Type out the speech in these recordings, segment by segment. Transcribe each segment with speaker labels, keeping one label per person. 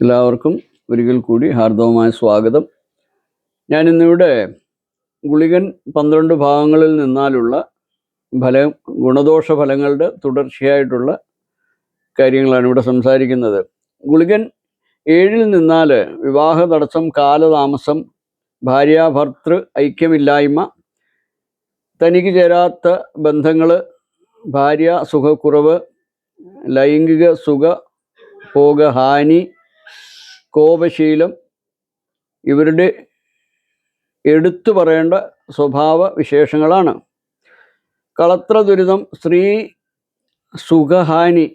Speaker 1: എല്ലാവർക്കും ഒരിക്കൽ കൂടി ഹാർദവമായ സ്വാഗതം. ഞാനിന്നിവിടെ ഗുളികൻ പന്ത്രണ്ട് ഭാഗങ്ങളിൽ നിന്നാലുള്ള ഫലം ഗുണദോഷ ഫലങ്ങളുടെ തുടർച്ചയായിട്ടുള്ള കാര്യങ്ങളാണ് ഇവിടെ സംസാരിക്കുന്നത്. ഗുളികൻ ഏഴിൽ നിന്നാൽ വിവാഹ തടസ്സം കാലതാമസം ഭാര്യാഭർത്തൃ ഐക്യമില്ലായ്മ തനിക്ക് ചേരാത്ത ബന്ധങ്ങൾ ഭാര്യ സുഖക്കുറവ് ലൈംഗിക സുഖ ഭോഗഹാനി കോപശീലം ഇവരുടെ എടുത്തു പറയേണ്ട സ്വഭാവ വിശേഷങ്ങളാണ്. കളത്ര ദുരിതം സ്ത്രീ സുഖഹാനി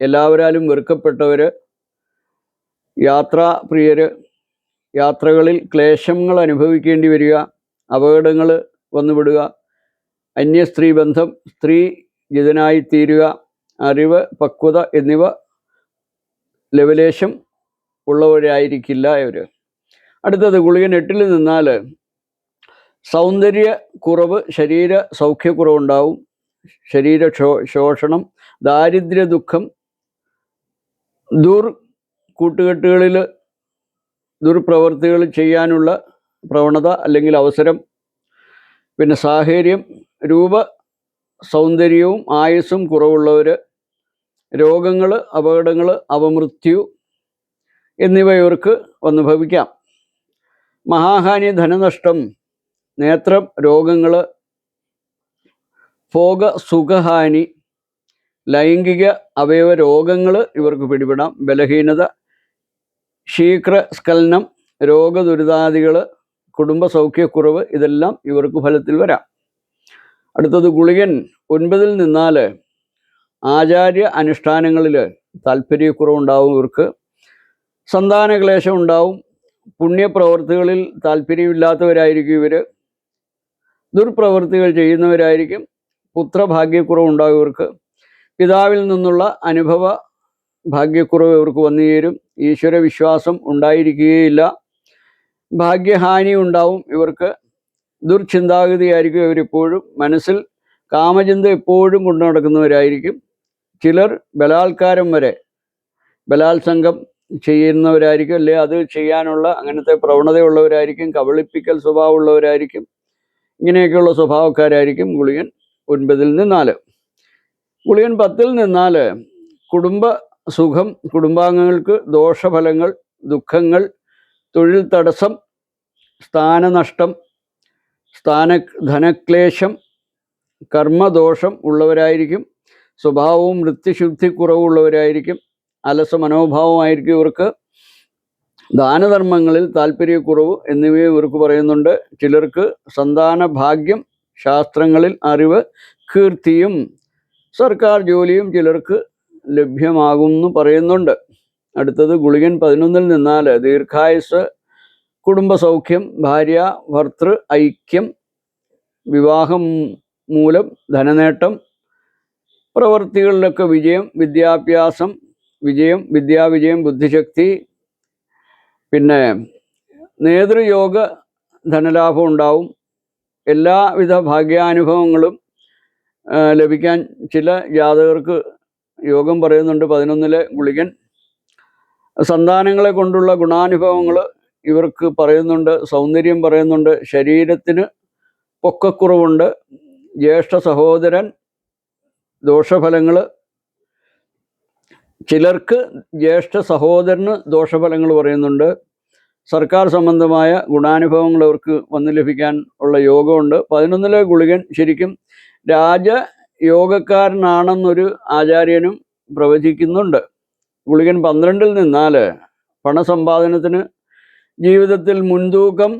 Speaker 1: എല്ലാവരാലും വെറുക്കപ്പെട്ടവർ യാത്രാപ്രിയര് യാത്രകളിൽ ക്ലേശങ്ങൾ അനുഭവിക്കേണ്ടി വരിക അപകടങ്ങൾ വന്നുവിടുക അന്യ സ്ത്രീ ബന്ധം സ്ത്രീ ജിതനായിത്തീരുക അറിവ് പക്വത എന്നിവ ലവലേശം ഉള്ളവരായിരിക്കില്ല ഇവർ അടുത്തത് ഗുളികൻ എട്ടിൽ നിന്നാൽ സൗന്ദര്യ കുറവ് ശരീര സൗഖ്യക്കുറവുണ്ടാവും. ശരീര ശോഷണം ദാരിദ്ര്യ ദുഃഖം ദുർ കൂട്ടുകെട്ടുകളിൽ ദുർപ്രവൃത്തികൾ ചെയ്യാനുള്ള പ്രവണത അല്ലെങ്കിൽ അവസരം പിന്നെ സാഹചര്യം രൂപ സൗന്ദര്യവും ആയുസ്സും കുറവുള്ളവർ രോഗങ്ങൾ അപകടങ്ങൾ അപമൃത്യു എന്നിവ ഇവർക്ക് വന്നു ഭവിക്കാം മഹാഹാനി ധനനഷ്ടം നേത്രം രോഗങ്ങൾ ഭോഗ സുഖഹാനി ലൈംഗിക അവയവ രോഗങ്ങൾ ഇവർക്ക് പിടിപെടാം. ബലഹീനത ശീഘ്രസ്ഖലനം രോഗദുരിതാദികൾ കുടുംബ സൗഖ്യക്കുറവ് ഇതെല്ലാം ഇവർക്ക് ഫലത്തിൽ വരാം. അടുത്തത് ഗുളികൻ. ഒൻപതിൽ നിന്നാൽ ആചാര്യ അനുഷ്ഠാനങ്ങളിൽ താല്പര്യക്കുറവുണ്ടാവും ഇവർക്ക് സന്താനക്ലേശം ഉണ്ടാവും. പുണ്യപ്രവൃത്തികളിൽ താല്പര്യമില്ലാത്തവരായിരിക്കും ഇവർ ദുർപ്രവൃത്തികൾ ചെയ്യുന്നവരായിരിക്കും. പുത്രഭാഗ്യക്കുറവ് ഉണ്ടാകും ഇവർക്ക് പിതാവിൽ നിന്നുള്ള അനുഭവ ഭാഗ്യക്കുറവ് ഇവർക്ക് വന്നു ചേരും. ഈശ്വര വിശ്വാസം ഉണ്ടായിരിക്കുകയില്ല. ഭാഗ്യഹാനി ഉണ്ടാവും ഇവർക്ക്. ദുർചിന്താഗതിയായിരിക്കും ഇവരിപ്പോഴും. മനസ്സിൽ കാമചിന്ത എപ്പോഴും കൊണ്ടു നടക്കുന്നവരായിരിക്കും. ചിലർ ബലാത്കാരം വരെ. ബലാത്സംഗം ചെയ്യുന്നവരായിരിക്കും അല്ലെ? അത് ചെയ്യാനുള്ള അങ്ങനത്തെ പ്രവണതയുള്ളവരായിരിക്കും കബളിപ്പിക്കൽ സ്വഭാവമുള്ളവരായിരിക്കും ഇങ്ങനെയൊക്കെയുള്ള സ്വഭാവക്കാരായിരിക്കും ഗുളികൻ ഒൻപതിൽ നിന്നാൽ ഗുളികൻ പത്തിൽ നിന്നാൽ കുടുംബ സുഖം കുടുംബാംഗങ്ങൾക്ക് ദോഷഫലങ്ങൾ ദുഃഖങ്ങൾ തൊഴിൽ തടസ്സം സ്ഥാനനഷ്ടം സ്ഥാന ധനക്ലേശം കർമ്മദോഷം ഉള്ളവരായിരിക്കും സ്വഭാവവും വൃത്തിശുദ്ധി കുറവുള്ളവരായിരിക്കും അലസ മനോഭാവമായിരിക്കും ഇവർക്ക്. ദാനധർമ്മങ്ങളിൽ താല്പര്യക്കുറവ് എന്നിവയും ഇവർക്ക് പറയുന്നുണ്ട്. ചിലർക്ക് സന്താന ഭാഗ്യം ശാസ്ത്രങ്ങളിൽ അറിവ് കീർത്തിയും സർക്കാർ ജോലിയും ചിലർക്ക് ലഭ്യമാകുമെന്ന് പറയുന്നുണ്ട്. അടുത്തത് ഗുളികൻ പതിനൊന്നിൽ നിന്നാൽ ദീർഘായുസ് കുടുംബസൗഖ്യം ഭാര്യ ഭർത്തൃ ഐക്യം വിവാഹം മൂലം ധനനേട്ടം പ്രവൃത്തികളിലൊക്കെ വിജയം വിദ്യാഭ്യാസം വിജയം വിദ്യാവിജയം ബുദ്ധിശക്തി പിന്നെ നേതൃയോഗ ധനലാഭം ഉണ്ടാവും. എല്ലാവിധ ഭാഗ്യാനുഭവങ്ങളും ലഭിക്കാൻ ചില ജാതകർക്ക് യോഗം പറയുന്നുണ്ട്. പതിനൊന്നിലെ ഗുളികൻ. സന്താനങ്ങളെ കൊണ്ടുള്ള ഗുണാനുഭവങ്ങൾ ഇവർക്ക് പറയുന്നുണ്ട്. സൗന്ദര്യം പറയുന്നുണ്ട്. ശരീരത്തിന് പൊക്കക്കുറവുണ്ട്. ജ്യേഷ്ഠ സഹോദരൻ ദോഷഫലങ്ങൾ ചിലർക്ക് ജ്യേഷ്ഠ സഹോദരന് ദോഷഫലങ്ങൾ പറയുന്നുണ്ട്. സർക്കാർ സംബന്ധമായ ഗുണാനുഭവങ്ങൾ അവർക്ക് വന്നു ലഭിക്കാൻ ഉള്ള യോഗമുണ്ട്. പതിനൊന്നിലെ ഗുളികൻ ശരിക്കും രാജയോഗക്കാരനാണെന്നൊരു ആചാര്യനും പ്രവചിക്കുന്നുണ്ട്. ഗുളികൻ പന്ത്രണ്ടിൽ നിന്നാൽ പണസമ്പാദനത്തിന് ജീവിതത്തിൽ മുൻതൂക്കം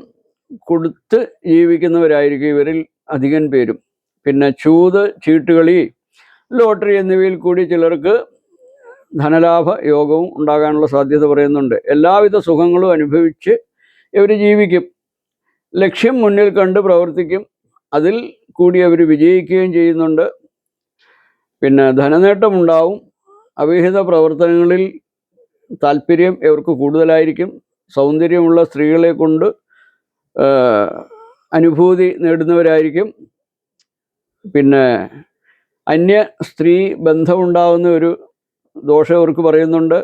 Speaker 1: കൊടുത്ത് ജീവിക്കുന്നവരായിരിക്കും ഇവരിൽ അധികം പേരും. പിന്നെ ചൂത് ചീട്ടുകളി ലോട്ടറി എന്നിവയിൽ കൂടി ചിലർക്ക് ധനലാഭ യോഗവും ഉണ്ടാകാനുള്ള സാധ്യത പറയുന്നുണ്ട്. എല്ലാവിധ സുഖങ്ങളും അനുഭവിച്ച് ഇവർ ജീവിക്കും. ലക്ഷ്യം മുന്നിൽ കണ്ട് പ്രവർത്തിക്കും. അതിൽ കൂടി അവർ വിജയിക്കുകയും ചെയ്യുന്നുണ്ട്. പിന്നെ ധനനേട്ടമുണ്ടാവും. അവിഹിത പ്രവർത്തനങ്ങളിൽ താല്പര്യം ഇവർക്ക് കൂടുതലായിരിക്കും. സൗന്ദര്യമുള്ള സ്ത്രീകളെ കൊണ്ട് അനുഭൂതി നേടുന്നവരായിരിക്കും. പിന്നെ അന്യ സ്ത്രീ ബന്ധമുണ്ടാവുന്ന ഒരു ദോഷം ഇവർക്ക് പറയുന്നുണ്ട്.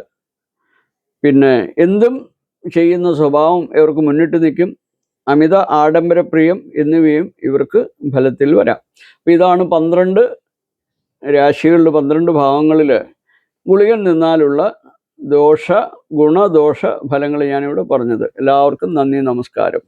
Speaker 1: പിന്നെ എന്തും ചെയ്യുന്ന സ്വഭാവം ഇവർക്ക് മുന്നിട്ട് നിൽക്കും. അമിത ആഡംബരപ്രിയം എന്നിവയും ഇവർക്ക് ഫലത്തിൽ വരാം. അപ്പം ഇതാണ് പന്ത്രണ്ട് രാശികളിൽ പന്ത്രണ്ട് ഭാവങ്ങളിൽ ഗുളികൻ നിന്നാലുള്ള ദോഷ ഗുണദോഷ ഫലങ്ങൾ ഞാനിവിടെ പറഞ്ഞത്. എല്ലാവർക്കും നന്ദി നമസ്കാരം.